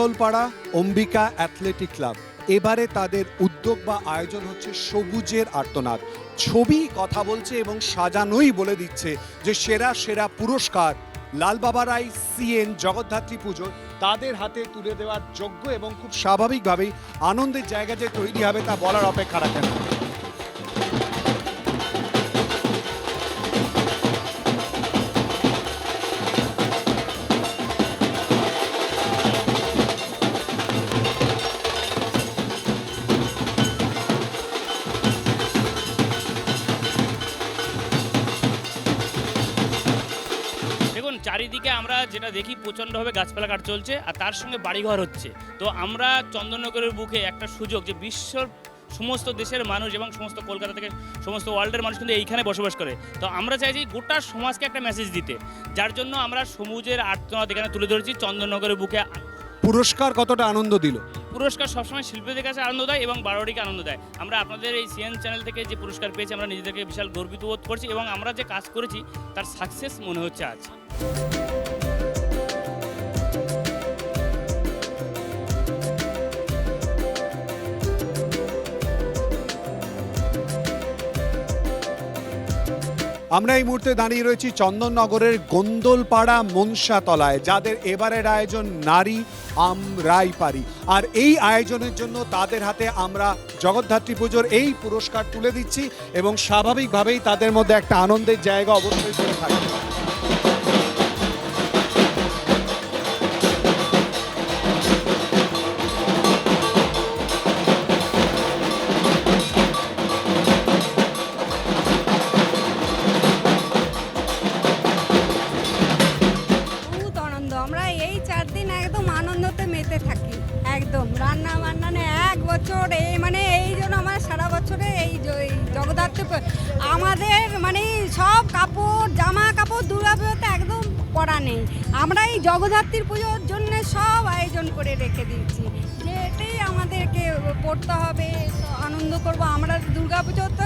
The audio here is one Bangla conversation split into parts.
Gondalpara Ambika athletic club. এবারে তাদের উদ্যোগ বা আয়োজন হচ্ছে সবুজের আর্তনাদ। ছবি কথা বলছে এবং সাজানোই বলে দিচ্ছে যে সেরা সেরা পুরস্কার, লাল বাবা সি সিএন জগদ্ধাত্রী পুজো, তাদের হাতে তুলে দেওয়ার যোগ্য এবং খুব স্বাভাবিকভাবেই আনন্দের জায়গা যে তৈরি হবে তা বলার অপেক্ষা রাখে না চারিদিকে আমরা যেটা দেখি প্রচণ্ডভাবে গাছপালা কাট চলছে আর তার সঙ্গে বাড়িঘর হচ্ছে। তো আমরা চন্দননগরের বুকে একটা সুযোগ যে বিশ্বর সমস্ত দেশের মানুষ এবং সমস্ত কলকাতা থেকে সমস্ত ওয়ার্ল্ডের মানুষ কিন্তু এইখানে বসবাস করে। তো আমরা চাইছি গোটা সমাজকে একটা মেসেজ দিতে যার জন্য আমরা সমুজের আর্তনাদ এখানে তুলে ধরেছি চন্দননগরের বুকে পুরস্কার কতটা আনন্দ দিল? পুরস্কার সবসময় শিল্পীদের কাছে আনন্দ দেয় এবং বারোটিকে আনন্দ দেয়। আমরা আপনাদের এই সিএন চ্যানেল থেকে যে পুরস্কার পেয়েছি আমরা নিজেদেরকে বিশাল গর্বিত বোধ করছি এবং আমরা যে কাজ করেছি তার সাকসেস মনে হচ্ছে আজ। আমরা এই মুহূর্তে দাঁড়িয়ে রয়েছি চন্দননগরের গোন্দলপাড়া মনসাতলায়, যাদের এবারের আয়োজন নারী আমরাই পারি। আর এই আয়োজনের জন্য তাদের হাতে আমরা জগদ্ধাত্রী পুজোর এই পুরস্কার তুলে দিচ্ছি এবং স্বাভাবিকভাবেই তাদের মধ্যে একটা আনন্দের জায়গা অবশ্যই করে থাকে এই চার দিন একদম আনন্দতে মেতে থাকি, একদম। রান্না বান্নানে এক বছর এই মানে এই জন্য আমার সারা বছরে এই জগদ্ধাত্রী আমাদের মানে সব কাপড়, জামা কাপড়, দুর্গা পুজোতে একদম পরা নেই। আমরা এই জগদ্ধাত্রীর পুজোর জন্য সব আয়োজন করে রেখে দিয়েছি। যে এটাই আমাদেরকে পড়তে হবে, আনন্দ করব। আমরা দুর্গা পুজো তো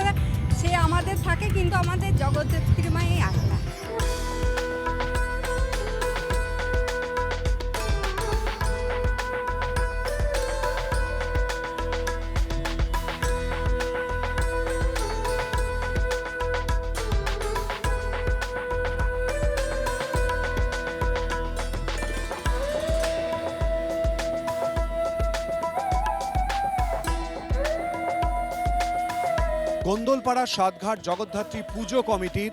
সে আমাদের থাকে, কিন্তু আমাদের জগদ্ধাত্রী মাই আলাদা। গোন্দলপাড়া সাতঘাট জগদ্ধাত্রী পুজো কমিটির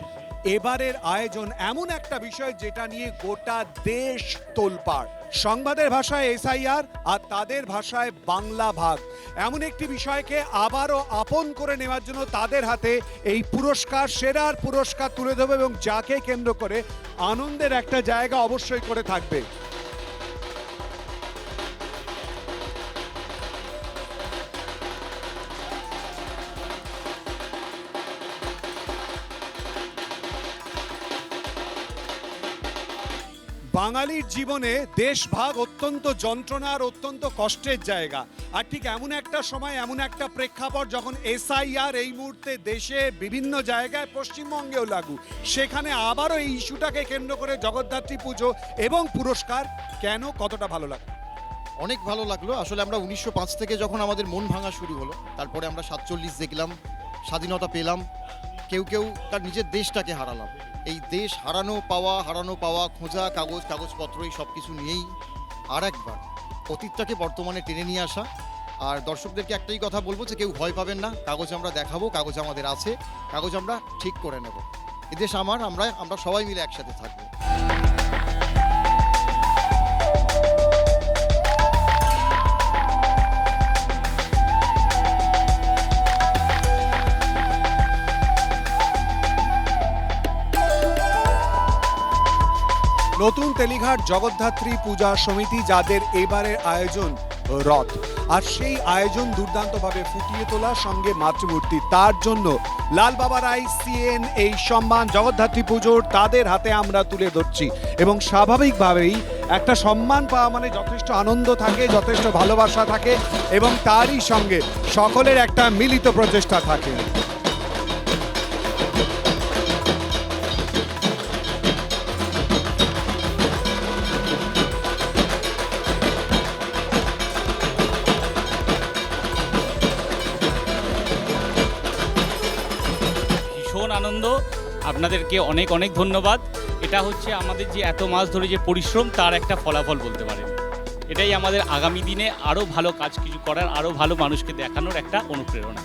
এবারের আয়োজন এমন একটা বিষয় যেটা নিয়ে গোটা দেশ তোলপাড়। সংবাদের ভাষায় এসআইআর আর তাদের ভাষায় বাংলা ভাগ। এমন একটি বিষয়কে আবারও আপন করে নেওয়ার জন্য তাদের হাতে এই পুরস্কার, সেরার পুরস্কার তুলে দেবে এবং যাকে কেন্দ্র করে আনন্দের একটা জায়গা অবশ্যই করে থাকবে। বাঙালির জীবনে দেশভাগ অত্যন্ত যন্ত্রণার অত্যন্ত কষ্টের জায়গা। আর ঠিক এমন একটা সময়, এমন একটা প্রেক্ষাপট যখন এসআইআর এই মুহূর্তে দেশে বিভিন্ন জায়গায় পশ্চিমবঙ্গেও লাগু, সেখানে আবারও এই ইস্যুটাকে কেন্দ্র করে জগদ্ধাত্রী পুজো এবং পুরস্কার কেন কতটা ভালো লাগে অনেক ভালো লাগল। আসলে আমরা উনিশশো পাঁচ থেকে যখন আমাদের মন ভাঙা শুরু হলো, তারপরে আমরা সাতচল্লিশ দেখলাম, স্বাধীনতা পেলাম, কেউ কেউ তার নিজের দেশটাকে হারালাম। এই দেশ হারানো পাওয়া হারানো পাওয়া, খোঁজা, কাগজ কাগজপত্র এই সব কিছু নিয়েই আর একবার অতীতটাকে বর্তমানে টেনে নিয়ে আসা। আর দর্শকদেরকে একটাই কথা বলব যে কেউ ভয় পাবেন না। কাগজ আমরা দেখাবো, কাগজ আমাদের আছে, কাগজ আমরা ঠিক করে নেব। এদেশ আমার, আমরা আমরা সবাই মিলে একসাথে থাকব। নতুন তেলিঘাট জগদ্ধাত্রী পূজা সমিতি যাদের এবারের আয়োজন রথ। আর সেই আয়োজন দুর্দান্তভাবে ফুটিয়ে তোলা সঙ্গে মাতৃমূর্তি। তার জন্য লাল বাবা রাই সিএন এই সম্মান, জগদ্ধাত্রী পুজোর তাদের হাতে আমরা তুলে ধরছি। এবং স্বাভাবিকভাবেই একটা সম্মান পাওয়া মানে যথেষ্ট আনন্দ থাকে, যথেষ্ট ভালোবাসা থাকে এবং তারই সঙ্গে সকলের একটা মিলিত প্রচেষ্টা থাকে। আপনাদেরকে অনেক অনেক ধন্যবাদ। এটা হচ্ছে আমাদের যে এত মাস ধরে যে পরিশ্রম, তার একটা ফলাফল বলতে পারেন। এটাই আমাদের আগামী দিনে আরও ভালো কাজ কিছু করার আরও ভালো মানুষকে দেখানোর একটা অনুপ্রেরণা।